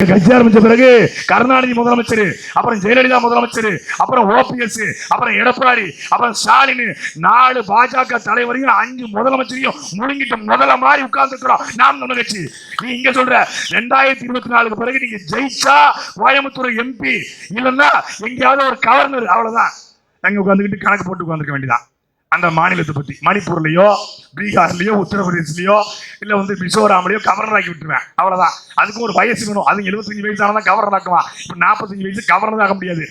கட்சி ஆரம்பிச்ச பிறகு கருணாநிதி முதலமைச்சர் அப்புறம் ஜெயலலிதா முதலமைச்சர் அப்புறம் ஓபிஎஸ் அப்புறம் எடப்பாடி அப்புறம் ஸ்டாலின் நாலு பாஜக தலைவரையும் அஞ்சு முதலமைச்சரையும் முழுங்கிட்டு முதல்ல மாதிரி உட்கார்ந்துருக்கிறோம் நாம் நம்ம கட்சி. நீ இங்க சொல்ற ரெண்டாயிரத்தி இருபத்தி நாலுக்கு பிறகு நீங்க ஜெயிச்சா கோயம்புத்தூர் எம்பி இல்லைன்னா எங்கேயாவது ஒரு கவர்னர் அவ்வளவுதான். அங்க உட்காந்துக்கிட்டு கணக்கு போட்டு உட்காந்துருக்க வேண்டியதான் அந்த மாநிலத்தை பத்தி. மணிப்பூர்லயோ பீகார்லயோ உத்தரப்பிரதேசிலயோ இல்ல வந்து மிசோராம்லயோ கவர்னர் ஆக்கி விட்டுருவேன். அவ்வளவுதான். அதுக்கும் ஒரு வயசு வேணும். அது 75 வயசு ஆனால் கவர்னர் ஆக்குவான். இப்ப 45 வயசு கவர்னர் ஆக முடியாது.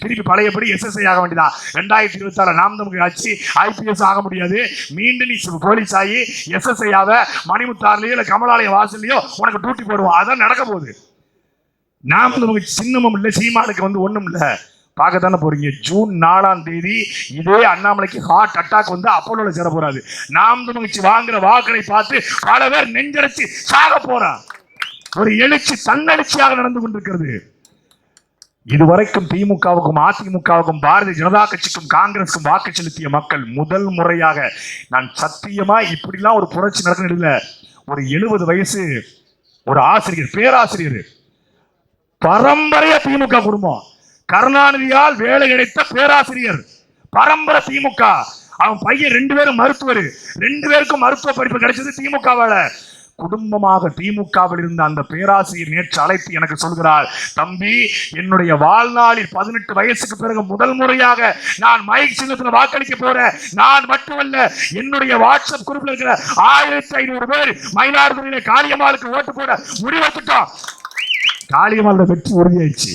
திருப்பி பழையபடி எஸ்எஸ்ஐ ஆக வேண்டியதா? ரெண்டாயிரத்தி இருபத்தி ஆறு நாம் நமக்கு ஆச்சு ஐபிஎஸ் ஆக முடியாது. மீண்டும் நீ போலீஸ் ஆகி எஸ்எஸ்ஐ ஆக மணிமுத்தார்லயோ இல்ல கமலாலய வாசல்லையோ உனக்கு டியூட்டி போடுவோம். அதான் நடக்க போகுது. நாம் நமக்கு சின்னமும் இல்லை சீமானுக்கு வந்து ஒண்ணும் இல்லை. பார்க்கத்தானே போறீங்க? ஜூன் நாலாம் தேதி இதே அண்ணாமலைக்கு ஹார்ட் அட்டாக் வந்து அப்போலோல சேர போறாது நாம் தமிழ்ச்சி வாங்குற வாக்களை பார்த்து பல பேர் நெஞ்சடைச்சு சாக போறான் ஒரு எழுச்சி தன்னெழுச்சியாக நடந்து கொண்டிருக்கிறது. இதுவரைக்கும் திமுகவுக்கும் அதிமுகவுக்கும் பாரதிய ஜனதா கட்சிக்கும் காங்கிரஸுக்கும் வாக்கு செலுத்திய மக்கள் முதல் முறையாக நான் சத்தியமா இப்படிலாம் ஒரு புரட்சி நடக்கல ஒரு எழுபது வயசு ஒரு ஆசிரியர் பேராசிரியர். பரம்பரையா திமுக குடும்பம். கருணாநிதியால் வேலை கிடைத்த பேராசிரியர் பரம்பரை திமுக. அவன் பையன் ரெண்டு பேரும் மருத்துவர். ரெண்டு பேருக்கும் மருத்துவ படிப்பு கிடைச்சது திமுகவால. குடும்பமாக திமுகவில் இருந்த அந்த பேராசிரியர் நேற்று அழைத்து எனக்கு சொல்கிறார் தம்பி என்னுடைய வாழ்நாளில் பதினெட்டு வயசுக்கு பிறகு முதல் முறையாக நான் மைக் சின்னத்தில் வாக்களிக்க போறேன். நான் மட்டுமல்ல என்னுடைய வாட்ஸ்அப் குரூப்ல இருக்கிற ஆயிரத்தி ஐநூறு பேர் மயிலாடுதுறையில காளியம்மாளுக்கு ஓட்டு போட முடிவெடுத்துட்டோம் காளியம்மாளோட வெற்றி உறுதியாயிடுச்சு.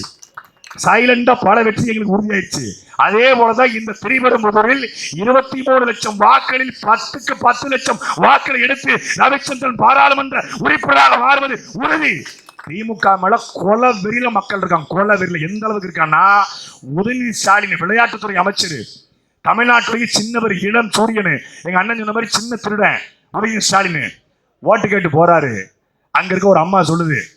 சைலண்டா பல வெற்றி எங்களுக்கு உறுதியாயிடுச்சு அதே போலதான் இந்த திரிபெரும்புதூரில் இருபத்தி மூணு லட்சம் வாக்களில் பத்துக்கு பத்து லட்சம் வாக்களை எடுத்து ரவிச்சந்திரன் பாராளுமன்ற உறுப்பினராக மாறுவது உறுதி. திமுக மேல கொல வெறியில மக்கள் இருக்காங்க. கொல வெறியில எந்த அளவுக்கு இருக்கான்னா உதயநிதி ஸ்டாலின் விளையாட்டுத்துறை அமைச்சர். தமிழ்நாட்டிலேயே சின்னவர் இளம் சூரியனு. எங்க அண்ணன் சொன்ன மாதிரி சின்ன திருடன் உதயநிதி ஸ்டாலின். ஓட்டு கேட்டு போறாரு. அங்க இருக்க ஒரு அம்மா சொல்லுது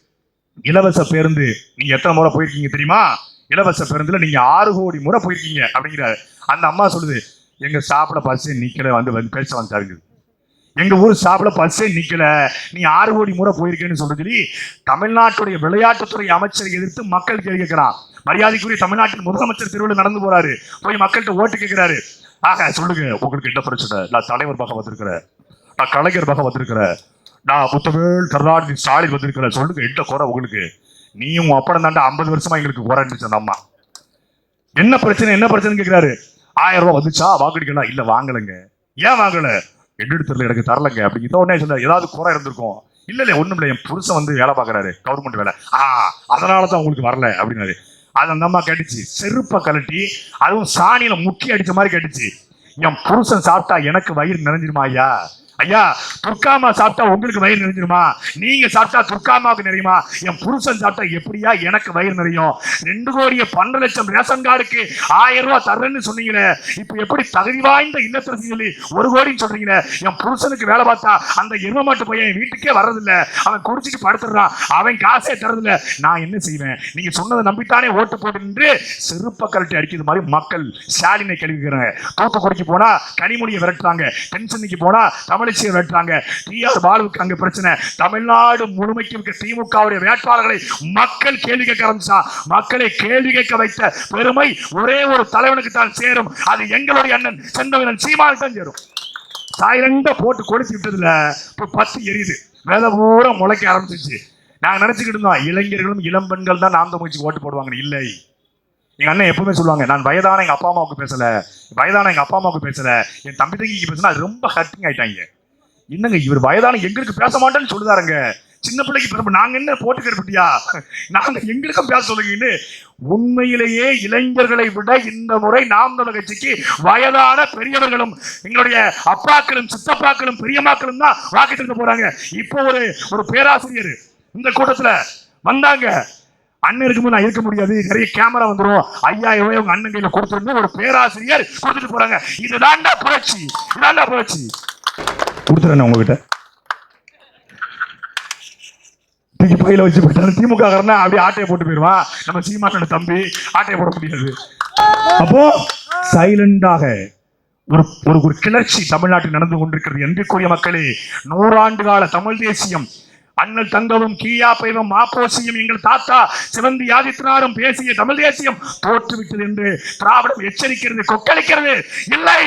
இலவச பேருந்து நீங்க எத்தனை முறை போயிருக்கீங்க தெரியுமா? இலவச பேருந்துல நீங்க ஆறு கோடி முறை போயிருக்கீங்க அப்படிங்கிறாரு. அந்த அம்மா சொல்லுது எங்க சாப்பிட பஸ்ஸே நிக்கல. வந்து பேச வந்தாருங்க. எங்க ஊர் சாப்பிட பஸ்ஸே நிக்கல. நீ ஆறு கோடி முறை போயிருக்கேன்னு சொல்ல சொல்லி தமிழ்நாட்டுடைய விளையாட்டுத்துறை அமைச்சரை எதிர்த்து மக்கள் கேள்வி கேட்கிறான். மரியாதைக்குரிய தமிழ்நாட்டின் முதலமைச்சர் திருவிழா நடந்து போறாரு. போய் மக்கள்கிட்ட ஓட்டு கேட்கிறாரு. ஆக சொல்லுங்க உங்களுக்கு என்ன பிரச்சனை? நான் தலைவர் பக்கம் வந்திருக்கிறேன். நான் கலைஞர் பக்கம் வந்திருக்கிறேன். நான் முத்தவேல் கருணாநிதி ஸ்டாலின் வந்திருக்கிறேன். சொல்லுங்க என்ன குறை உங்களுக்கு? நீயும் அப்படம் தாண்டா ஐம்பது வருஷமா எங்களுக்கு குறைஞ்சிச்சு அந்த அம்மா. என்ன பிரச்சனை என்ன பிரச்சனை கேட்கிறாரு ஆயிரம் ரூபா வந்துச்சா? வாங்கடிக்கலாம் இல்ல வாங்கலைங்க. ஏன் வாங்கல? எட்டு தெரியல எனக்கு தரலங்க. அப்படிங்கிற உடனே சொன்ன ஏதாவது குறை இருந்திருக்கும். இல்ல இல்ல ஒண்ணும் இல்லை என் புருஷன் வந்து வேலை பாக்குறாரு கவர்மெண்ட் வேலை. ஆ அதனாலதான் உங்களுக்கு வரல அப்படின்னாரு. அது அந்த அம்மா கேட்டுச்சு. செருப்பை கழட்டி அதுவும் சாணியில முக்கி அடிச்ச மாதிரி கேட்டுச்சு. என் புருஷன் சாப்பிட்டா எனக்கு வயிறு நிறைஞ்சிருமா ஐயா? ஐயா துர்க்காமா சாப்பிட்டா உங்களுக்கு வயிறு நிறைஞ்சிருமா? நீங்க சாப்பிட்டா துர்க்காமாவுக்கு நிறையுமா? என் புருஷன் சாப்பிட்டா எப்படியா எனக்கு வயிறு நிறையும்? ரெண்டு கோடிய பன்னெண்டு லட்சம் ரேஷன் கார்டுக்கு ஆயிரம் ரூபாய் தரேன்னு சொன்னீங்களே. இப்ப எப்படி தகுதி வாய்ந்த இல்லத்தரசி சொல்லி ஒரு கோடின்னு சொல்றீங்களே? என் புருஷனுக்கு வேலை பார்த்தா அந்த எரும மாட்டு பையன் வீட்டுக்கே வர்றதில்ல. அவன் குடிச்சிட்டு படுத்துடுறான் அவன் காசே தரதில்ல நான் என்ன செய்வேன்? நீங்க சொன்னதை நம்பித்தானே ஓட்டு போட்டு நின்று செருப்ப கழட்டி அடிக்கிறது மாதிரி மக்கள் ஸ்டாலினை கழுவிக்கிறாங்க தூத்துக்குடிக்கு போனா கனிமொழியை விரட்டுறாங்க. தென்சென்னைக்கு போனா தமிழ் தமிழிசையை விரட்டுறாங்க டிஆர் பாலுவுக்கு அங்க பிரச்சனை. தமிழ்நாடு முழுமைக்கும் திமுகவுடைய வேட்பாளர்களை மக்கள் கேள்வி கேட்க ஆரம்பிச்சா. மக்களை கேள்வி கேட்க வைத்த பெருமை ஒரே ஒரு தலைவனுக்கு தான் சேரும். அது எங்களுடைய அண்ணன் செந்தவனன் சீமானுக்கு தான் சேரும். சாயிரண்ட போட்டு கொடுத்து விட்டதுல இப்போ பத்து எரியுது. வேலை பூரா முளைக்க ஆரம்பிச்சிச்சு நாங்க நினச்சிக்கிட்டு இருந்தோம் இளைஞர்களும் இளம் பெண்கள் தான் நாம் தமிழ்ச்சி ஓட்டு போடுவாங்க இல்லை. எங்க அண்ணன் எப்பவுமே சொல்லுவாங்க நான் வயதான எங்க அப்பா அம்மாவுக்கு பேசல வயதான எங்க அப்பா அம்மாவுக்கு பேசல என் தம்பி தங்கிக்கு பேசினா அது ரொம்ப ஹர்ட்டிங் ஆயிட்டாங்க. என்னங்க இவர் வயதான எங்களுக்கு பேச மாட்டேன்னு சொல்லுதாருங்க. சின்ன பிள்ளைக்கு பிறப்பு நாங்க என்ன போட்டு நாங்க எங்களுக்கும் பேச சொல்லுங்கன்னு உண்மையிலேயே இளைஞர்களை விட இந்த முறை நாம் தமிழ் கட்சிக்கு வயதான பெரியவர்களும் எங்களுடைய அப்பாக்களும் சித்தப்பாக்களும் பெரியம்மாக்களும் தான் வாக்கு செலுத்த போறாங்க. இப்போ ஒரு ஒரு பேராசிரியர் இந்த கூட்டத்துல வந்தாங்க. அண்ணன் இருக்கும்போது நான் இருக்க முடியாது. நிறைய கேமரா வந்துடும் ஐயாயிரம் ரூபாய் உங்க அண்ணன் கையில கொடுத்துருந்து ஒரு பேராசிரியர் கொடுத்துட்டு போறாங்க. இதுதான்டா புரட்சி. இதுதான்டா புரட்சி. கொடுத்துறேன் உங்ககிட்ட. தூக்கி பையில வச்சு போயிட்டாரு திமுக காரனா அப்படியே ஆட்டையை போட்டு போயிடுவான் நம்ம சீமாட்டோட தம்பி ஆட்டையை போட முடியாது. அப்போ சைலண்டாக ஒரு ஒரு ஒரு கிளர்ச்சி தமிழ்நாட்டில் நடந்து கொண்டிருக்கிறது என்று கூறிய மக்களே நூறாண்டு கால தமிழ் தேசியம் அண்ணல் தங்கவும் கீயா பைவம் மாப்போசியும் எங்கள் தாத்தா சிவந்தி ஆதித்யநாரும் பேசிய தமிழ் தேசியம் தோற்றுவிட்டது என்று திராவிடம் எச்சரிக்கிறது கொக்களிக்கிறது. இல்லை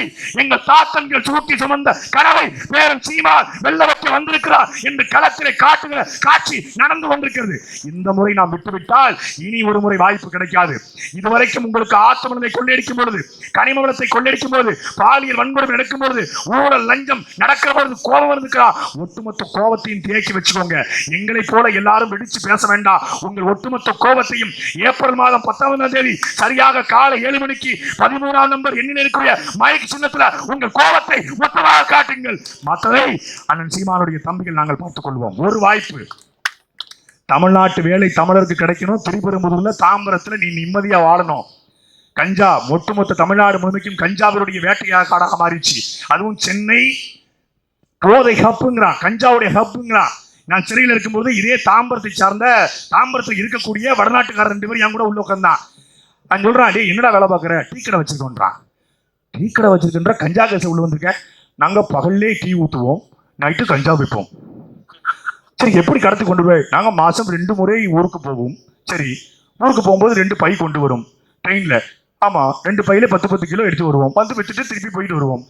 எங்கள் தாத்தன்கள் சூட்டி சுமந்த கனவை பேரன் சீமா வெள்ள வைக்க வந்திருக்கிறார் என்று களத்திலே காட்டுகிற காட்சி நடந்து கொண்டிருக்கிறது. இந்த முறை நாம் விட்டுவிட்டால் இனி ஒரு முறை வாய்ப்பு கிடைக்காது. இதுவரைக்கும் உங்களுக்கு ஆத்தமனத்தை கொள்ளையடிக்கும் பொழுது கனிம வளத்தை கொள்ளையடிக்கும் போது பாலியல் வன்முறை நடக்கும் பொழுது ஊழல் லஞ்சம் நடக்கிற பொழுது கோபம் வந்துக்கிறா ஒட்டுமொத்த கோபத்தையும் தேக்கி வச்சுக்கோங்க. எங்களை போல எல்லாரும் வெடிச்சு பேச வேண்டாம் உங்கள் ஒட்டுமொத்த கோபத்தையும் ஏப்ரல் மாதம் பத்தாம் தேதி சரியாக காலை ஏழு மணிக்கு பதிமூணாம் நம்பர் எண்ணில் இருக்கிற மயக்கு சின்னத்துல உங்கள் கோபத்தை மொத்தமாக காட்டுங்கள். மற்றதை அண்ணன் சீமானுடைய தம்பிகள் நாங்கள் பார்த்துக் கொள்வோம். ஒரு வாய்ப்பு. தமிழ்நாட்டு வேலை தமிழருக்கு கிடைக்கணும். திருப்பெரும்புதூர்ல தாம்பரத்துல நீ நிம்மதியா வாழணும். கஞ்சா ஒட்டுமொத்த தமிழ்நாடு முழுமைக்கும் கஞ்சாவினுடைய வேட்டையாக காடாக மாறிச்சு அதுவும் சென்னை போதை ஹப்புங்கிறான் கஞ்சாவுடைய ஹப்புங்கிறான் நான் சிறையில் இருக்கும்போது இதே தாம்பரத்தை சார்ந்த தாம்பரத்தில் இருக்கக்கூடிய வடநாட்டுக்காரர் ரெண்டு பேரும் என் கூட உள்ள உட்காந்தான் நான் சொல்கிறான் டேய் என்னடா வேலை பார்க்குற? டீ கடை வச்சிருக்கோன்றான். டீ கடை வச்சிருக்கன்ற கஞ்சா கேஸ் உள்ள வந்திருக்கேன். நாங்கள் பகல்லே டீ ஊற்றுவோம் நைட்டு கஞ்சா விற்போம். சரி எப்படி கடத்தி கொண்டு போய்? நாங்கள் மாதம் ரெண்டு முறை ஊருக்கு போவோம். சரி ஊருக்கு போகும்போது ரெண்டு பை கொண்டு வரும். ட்ரெயினில். ஆமாம் ரெண்டு பையில பத்து பத்து கிலோ எடுத்து வருவோம். வந்து வச்சுட்டு திருப்பி போயிட்டு வருவோம்.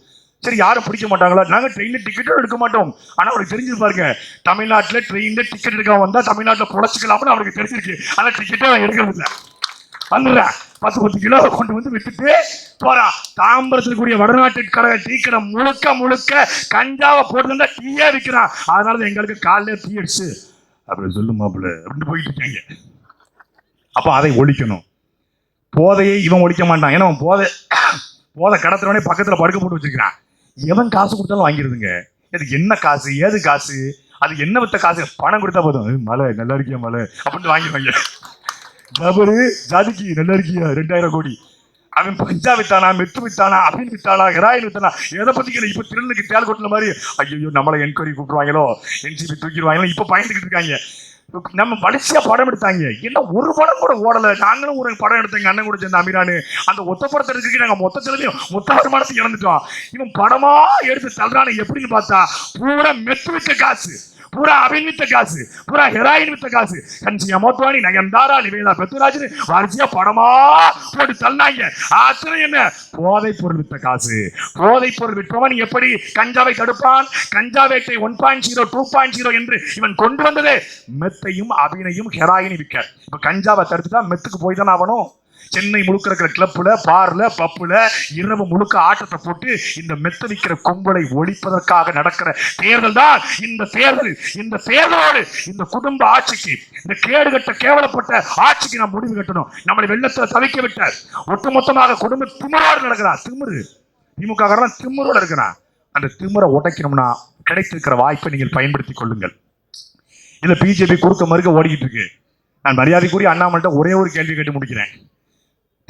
சரி யாரும் பிடிக்க மாட்டாங்களா? நாங்கள் ட்ரெயினில் டிக்கெட்டும் எடுக்க மாட்டோம். ஆனால் அவருக்கு தெரிஞ்சு பாருங்க தமிழ்நாட்டில் ட்ரெயினில் டிக்கெட் எடுக்க வந்தால் தமிழ்நாட்டில் பொழைச்சிக்கலாம்னு அவருக்கு தெரிஞ்சிருக்கு. ஆனால் டிக்கெட்டே அவன் எடுக்கிறது இல்லை. வந்துடுறேன் பத்து பத்து கிலோ கொண்டு வந்து விட்டுட்டு போறா. தாம்பரத்தில் கூடிய வடநாட்டு கடை டீக்கடை முழுக்க முழுக்க கஞ்சாவை போட்டு டீயே விற்கிறான் அதனால தான் எங்களுக்கு காலையில டீ அடிச்சு. அப்படின்னு சொல்லு மாப்பிள்ள அப்படின்னு போயிட்டு இருக்காங்க. அப்போ அதை ஒழிக்கணும். போதையை இவன் ஒழிக்க மாட்டான். ஏன்னா அவன் போதை போதை கடத்துறவனே பக்கத்தில் படுக்க போட்டு வச்சிருக்கிறான். எவன் காசு கொடுத்தாலும் வாங்கிடுதுங்க. அது என்ன காசு? ஏது காசு? அது என்ன வித்த காசு? பணம் கொடுத்தா போதும். மழை மலை நல்லா இருக்கியா மலை? அப்படின்னு வாங்கிடுவாங்க. டபுள் ஜாதிக்கு நல்லா இருக்கியா? ரெண்டாயிரம் கோடி. அவன் பஞ்சா வித்தானா மெத்து வித்தானா அபின் வித்தானா ஹெராயின் வித்தானா? எதை பத்தி கேளு? இப்ப திருநெல்லுக்கு தேல் கொட்டின மாதிரி ஐயோ நம்மளை என்கொயரி கூப்பிடுவாங்களோ? என்சிபி தூக்கிடுவாங்களோ? இப்ப பயந்துகிட்டு இருக்காங்க. நம்ம வரிசையா படம் எடுத்தாங்க. என்ன ஒரு படம் கூட ஓடல. நாங்களும் ஒரு படம் எடுத்தாங்க அண்ணன் கூட சேர்ந்த அமீரானு. அந்த ஒத்த படத்தை எடுத்துக்கு நாங்க மொத்த செலவையும் மொத்த வருமானத்தை இழந்துட்டோம் இவன் படமா எடுத்து தள்ளுறானு எப்படின்னு பார்த்தா பூரா மெத்து வச்ச காசு. பூரா அபின் வித்த காசு பூரா ஹெராயின் வித்த காசு. கன்சியா மோத்வானி நயன்தாரா நிவேதா பெத்துராஜ் வரிசையா படமா போட்டு தள்ளாங்க அத்தனை என்ன? போதைப் பொருள் வித்த காசு. போதைப் பொருள் விற்பவன் எப்படி கஞ்சாவை தடுப்பான்? கஞ்சா வேட்டை one point zero two point zero என்று இவன் கொண்டு வந்தது. மெத்தையும் அபினையும் ஹெராயினும் விற்க. இப்ப கஞ்சாவை தடுத்துட்டா மெத்துக்கு போய் தானே ஆகணும். சென்னை முழுக்க இருக்கிற கிளப்புல பார்ல பப்புல இரவு முழுக்க ஆட்டத்தை போட்டு இந்த மெத்தடிக்கிற கும்பலை ஒழிப்பதற்காக நடக்கிற தேர்தல் தான் இந்த தேர்தல். இந்த தேர்தலோடு இந்த குடும்ப ஆட்சிக்கு இந்த கேடுகட்ட கேவலப்பட்ட ஆட்சிக்கு நாம் முடிவு கட்டணும். நம்மளை வெள்ளத்தில் தவிக்க விட்ட ஒட்டுமொத்தமாக குடும்ப திமிரோடு நடக்கிறா. திமிரு. திமுக காரன் இருக்கிறான் அந்த திமிரை உடைக்கணும்னா கிடைத்திருக்கிற வாய்ப்பை நீங்கள் பயன்படுத்திக் கொள்ளுங்கள். இதுல பிஜேபி குறுக்க மறுக்க ஓடிக்கிட்டு இருக்கு. நான் மரியாதைக்குரிய அண்ணாமல்கிட்ட ஒரே ஒரு கேள்வி கேட்டு முடிக்கிறேன்.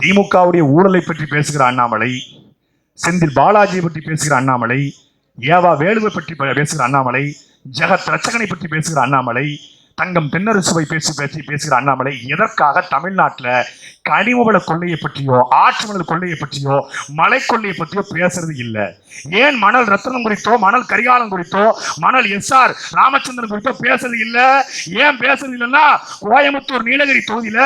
திமுகவுடைய ஊழலை பற்றி பேசுகிற அண்ணாமலை செந்தில் பாலாஜியை பற்றி பேசுகிற அண்ணாமலை ஏவா வேலுவை பற்றி பேசுகிற அண்ணாமலை ஜெகத் ரச்சகனை பற்றி பேசுகிற அண்ணாமலை தங்கம் தென்னரசுவை பேசி பேசி பேசுகிற அண்ணாமலை எதற்காக தமிழ்நாட்டில் கனிமவள கொள்ளையை பற்றியோ ஆற்று மணல் கொள்ளையை பற்றியோ மலை கொள்ளையை பற்றியோ பேசுறது இல்லை. ஏன் மணல் ரத்தனம் குறித்தோ மணல் கரிகாலம் குறித்தோ மணல் எஸ்ஆர் ராமச்சந்திரன் குறித்தோ பேசுறது இல்லை? ஏன் பேசுறது இல்லைன்னா கோயம்புத்தூர் நீலகிரி தொகுதியில்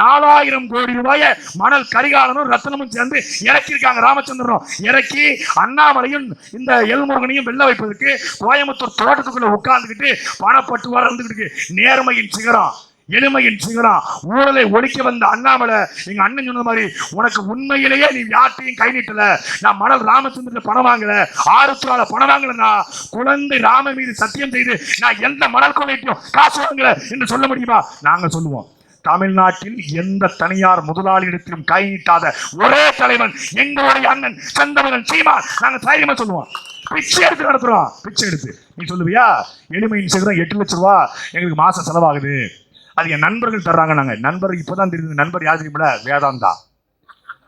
நாலாயிரம் கோடி ரூபாய மணல் கரிகாலனும் ரத்தனமும் சேர்ந்து இறக்கியிருக்காங்க ராமச்சந்திரனும். இறக்கி அண்ணாமலையும் இந்த எல்முருகனையும் வெள்ள வைப்பதற்கு கோயம்புத்தூர் தோட்டத்துக்குள்ள உட்கார்ந்துக்கிட்டு பணப்பட்டு வளர்ந்துக்கிட்டு நேர்மையின் சிகரம் எளிமையின் சிகரம் ஊழலை ஒழிக்க வந்த அண்ணாமலை எங்க அண்ணன் சொன்ன மாதிரி உனக்கு உண்மையிலேயே நீ யார்ட்டையும் கை நீட்டல. நான் மணல் ராமச்சந்திரன் பணம் வாங்கல. ஆருத்ரால பணம் வாங்கலண்ணா. குழந்தை ராம மீது சத்தியம் செய்து நான் எந்த மணல் கொள்ளையிட்டையும் காசு வாங்கல என்று சொல்ல முடியுமா? நாங்க சொல்லுவோம். தமிழ்நாட்டில் எந்த தனியார் முதலாளியிடத்திலும் கை நீட்டாத ஒரே தலைவன் எங்களுடைய அண்ணன் சந்தமகன் சீமான். நாங்க தைரியமா சொல்லுவோம். பிச்சை எடுத்து நடத்துறோம். பிச்சை எடுத்து. நீ சொல்லுவியா? எளிமையின் சிகரம் எட்டு லட்சம் ரூபா எங்களுக்கு மாசம் செலவாகுது. அது என் நண்பர்கள் தர்றாங்க நாங்க. நண்பர் இப்பதான் தெரியுது. நண்பர் யார் தெரியுமில வேதாந்தா.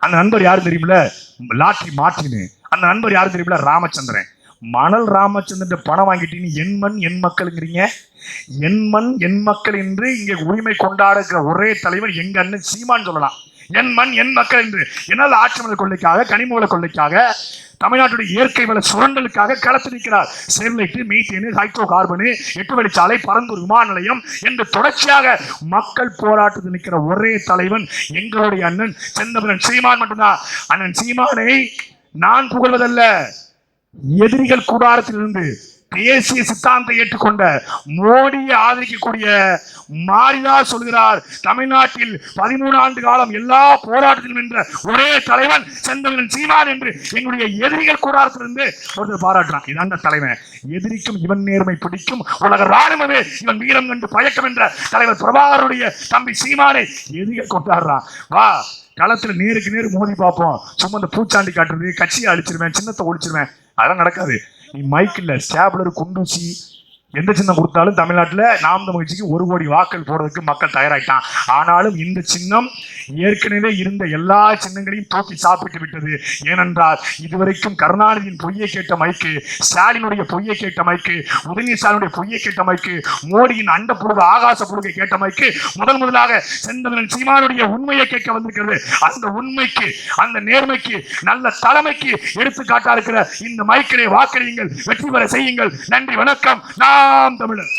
அந்த நண்பர் யார் தெரியுமில லாட்ரி மார்டின் அந்த நண்பர் யார் தெரியுமில ராமச்சந்திரன். மணல் ராமச்சந்திரன் பணம் வாங்கிட்டீங்க என் மண் என் மக்களுங்கிறீங்க. என் மண் என் மக்கள் என்று இங்கே உரிமை கொண்டாடுகிற ஒரே தலைவர் எங்க அண்ணன் சீமான் சொல்லலாம். என் மண் என் மக்கள் என்று. என்னால் ஆட்சி மலை கொள்ளைக்காக கனிமூல கொள்ளைக்காக தமிழ்நாட்டுடைய இயற்கை வள சுரண்டலுக்காக களத்து நிற்கிறார். ஸ்டெர்லைட் மீத்தேனு ஹைட்ரோ கார்பனு எட்டு வழிச்சாலை பரந்தூர் விமான நிலையம் என்று தொடர்ச்சியாக மக்கள் போராட்டத்தில் நிற்கிற ஒரே தலைவன் எங்களுடைய அண்ணன் செந்தமிழன் சீமான் மட்டும்தான். அண்ணன் சீமானை நான் புகழ்வதல்ல. எதிரிகள் கூடாரத்திலிருந்து தேசிய சித்தாந்தத்தை ஏற்றுக்கொண்ட மோடியை ஆதரிக்கக்கூடிய மாரிதாஸ் சொல்கிறார் தமிழ்நாட்டில் பதிமூணு ஆண்டு காலம் எல்லா போராட்டத்திலும் என்ற ஒரே தலைவன் செந்தமிழன் சீமான் என்று எங்களுடைய எதிரிகள் கூடாரத்திலிருந்து ஒருத்தர் பாராட்டுறான் இதான் அந்த தலைவன் எதிரிக்கும் இவன் நேர்மை பிடிக்கும். உலக ராணுவமே இவன் வீரம் கண்டு பயக்கம் என்ற தலைவர் பிரபாகருடைய தம்பி சீமானை எதிரிகள் கொண்டாடுறான் வா களத்தில் நேருக்கு நேரு மோதி பார்ப்போம். சும்மா இந்த பூச்சாண்டி காட்டுறது கட்சியை அழிச்சிருவேன் சின்னத்தை ஒழிச்சிருவேன். அதெல்லாம் நடக்காது. நீ மைக்கில் ஸ்டாப்லர் குண்டூசி எந்த சின்னம் கொடுத்தாலும் தமிழ்நாட்டில் நாம் மகிழ்ச்சிக்கு ஒரு கோடி வாக்கள் போடுறதுக்கு மக்கள் தயாராகிட்டான் ஆனாலும் இந்த சின்னம் ஏற்கனவே இருந்த எல்லா சின்னங்களையும் தூக்கி சாப்பிட்டு விட்டது. ஏனென்றால் இதுவரைக்கும் கருணாநிதியின் பொய்யை கேட்ட மைக்கு ஸ்டாலினுடைய பொய்யை கேட்ட மைக்கு உதயநிதி ஸ்டாலினுடைய பொய்யை கேட்ட மைக்கு மோடியின் அண்ட புழுக ஆகாச புழுகை கேட்ட மைக்கு முதல் முதலாக செந்தமிழன் சீமானுடைய உண்மையை கேட்க வந்திருக்கிறது. அந்த உண்மைக்கு அந்த நேர்மைக்கு நல்ல தலைமைக்கு எடுத்துக்காட்டா இருக்கிற இந்த மைக்கிலே வாக்களியுங்கள் வெற்றி பெற செய்யுங்கள். நன்றி வணக்கம். நான் நாம் தமிழர்.